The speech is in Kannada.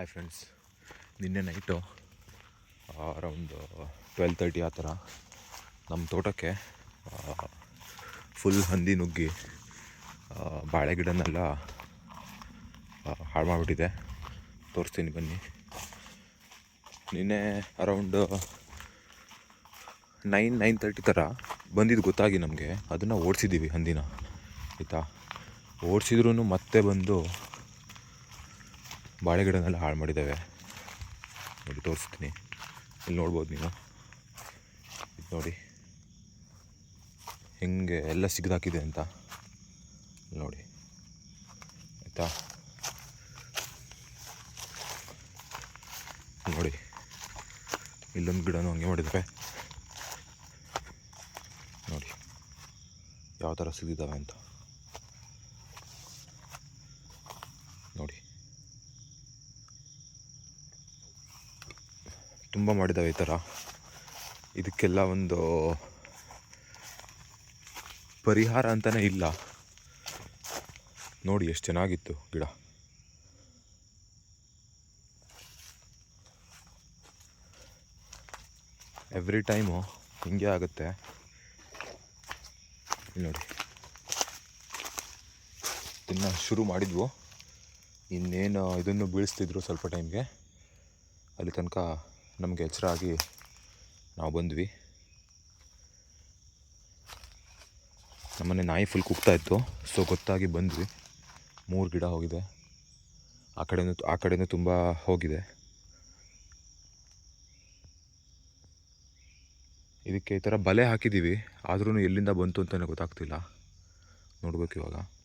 ಹಾಯ್ ಫ್ರೆಂಡ್ಸ್ ನಿನ್ನೆ ನೈಟು ಅರೌಂಡ್ ಟ್ವೆಲ್ ತರ್ಟಿ ಆ ಥರ ನಮ್ಮ ತೋಟಕ್ಕೆ ಫುಲ್ ಹಂದಿ ನುಗ್ಗಿ ಬಾಳೆ ಗಿಡನೆಲ್ಲ ಹಾಳು ಮಾಡಿಬಿಟ್ಟಿದೆ. ತೋರಿಸ್ತೀನಿ ಬನ್ನಿ. ನಿನ್ನೆ ಅರೌಂಡ್ ನೈನ್ ನೈನ್ ತರ್ಟಿ ಥರ ಬಂದಿದ್ದು ಗೊತ್ತಾಗಿ ನಮಗೆ. ಅದನ್ನು ಓಡಿಸಿದ್ದೀವಿ ಹಂದಿನ. ಆಯಿತಾ? ಓಡಿಸಿದ್ರೂ ಮತ್ತೆ ಬಂದು ಬಾಳೆ ಗಿಡನೆಲ್ಲ ಹಾಳು ಮಾಡಿದ್ದಾವೆ. ನೋಡಿ, ತೋರಿಸ್ತೀನಿ. ಇಲ್ಲಿ ನೋಡ್ಬೋದು ನೀವು. ಇದು ನೋಡಿ. ಹೆಂಗೆ ಎಲ್ಲ ಸಿಗ್ದಾಕಿದೆ ಅಂತ. ನೋಡಿ. ಆಯಿತಾ? ನೋಡಿ. ಇಲ್ಲೊಂದು ಗಿಡನೂ ಹಂಗೆ ಮಾಡಿದ್ರೆ ನೋಡಿ. ಯಾವ ಥರ ಸಿಗಿದ್ದಾವೆ ಅಂತ ನೋಡಿ ತುಂಬ ಮಾಡಿದ್ದಾವೆ ಈ ಥರ. ಇದಕ್ಕೆಲ್ಲ ಒಂದು ಪರಿಹಾರ ಅಂತಲೇ ಇಲ್ಲ. ನೋಡಿ ಎಷ್ಟು ಚೆನ್ನಾಗಿತ್ತು ಗಿಡ. ಎವ್ರಿ ಟೈಮು ಹಿಂಗೆ ಆಗುತ್ತೆ. ನೋಡಿ. ಇನ್ನು ಶುರು ಮಾಡಿದ್ವು. ಇನ್ನೇನು ಇದನ್ನು ಬೀಳಿಸ್ತಿದ್ರು ಸ್ವಲ್ಪ ಟೈಮ್ಗೆ ಅಲ್ಲಿ ತನಕ ನಮಗೆ ಎಚ್ಚರ ಆಗಿ ನಾವು ಬಂದ್ವಿ. ನಮ್ಮನೆ ನಾಯಿ ಫುಲ್ ಕುಗ್ತಾ ಇತ್ತು. ಸೊ ಗೊತ್ತಾಗಿ ಬಂದ್ವಿ. ಮೂರು ಗಿಡ ಹೋಗಿದೆ. ಆ ಕಡೆಯೂ ಆ ಕಡೆಯೂ ತುಂಬ ಹೋಗಿದೆ. ಇದಕ್ಕೆ ಈ ಥರ ಬಲೆ ಹಾಕಿದ್ದೀವಿ. ಆದ್ರೂ ಎಲ್ಲಿಂದ ಬಂತು ಅಂತಲೇ ಗೊತ್ತಾಗ್ತಿಲ್ಲ. ನೋಡ್ಬೇಕು ಇವಾಗ.